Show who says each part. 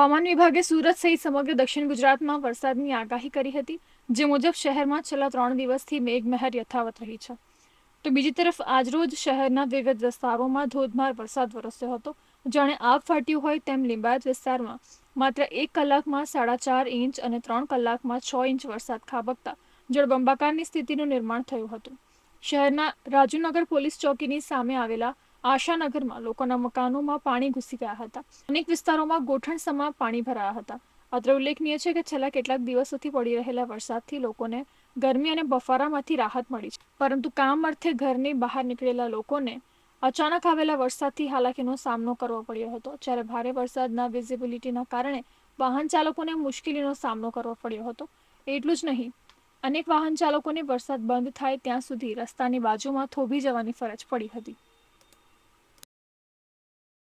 Speaker 1: હવામાન વિભાગે સુરત સહિત સમગ્ર દક્ષિણ ગુજરાતમાં વરસાદની આગાહી કરી હતી, જે મુજબ શહેરમાં છેલ્લા ત્રણ દિવસથી મેઘમહેર યથાવત રહી છે. તો બીજી તરફ, આજરોજ શહેરના વિવિધ વિસ્તારોમાં ધોધમાર વરસાદ વરસ્યો હતો, જાણે આગ ફાટ્યું હોય તેમ લિંબાયત વિસ્તારમાં માત્ર એક કલાકમાં સાડા ચાર ઇંચ અને ત્રણ કલાકમાં છ ઇંચ વરસાદ ખાબકતા જળબંબાકારની સ્થિતિનું નિર્માણ થયું હતું. શહેરના રાજુનગર પોલીસ ચોકીની સામે આવેલા આશાનગરમાં લોકોના મકાનોમાં પાણી ઘૂસી ગયા હતા. અનેક વિસ્તારોમાં ગોઠણસમાં પાણી ભરાયા હતા. અત્રે ઉલ્લેખનીય છે કે છેલ્લા કેટલાક દિવસોથી પડી રહેલા વરસાદથી લોકોને ગરમી અને બફારામાંથી રાહત મળી છે. પરંતુ કામ અર્થે ઘરની બહાર નીકળેલા લોકોને અચાનક આવેલા વરસાદથી હાલાકીનો સામનો કરવો પડ્યો હતો. જ્યારે ભારે વરસાદના વિઝિબિલિટીના કારણે વાહન ચાલકોને મુશ્કેલીનો સામનો કરવો પડ્યો હતો. એટલું જ નહીં, અનેક વાહન ચાલકોને વરસાદ બંધ થાય ત્યાં સુધી રસ્તાની બાજુમાં થોભી જવાની ફરજ પડી હતી.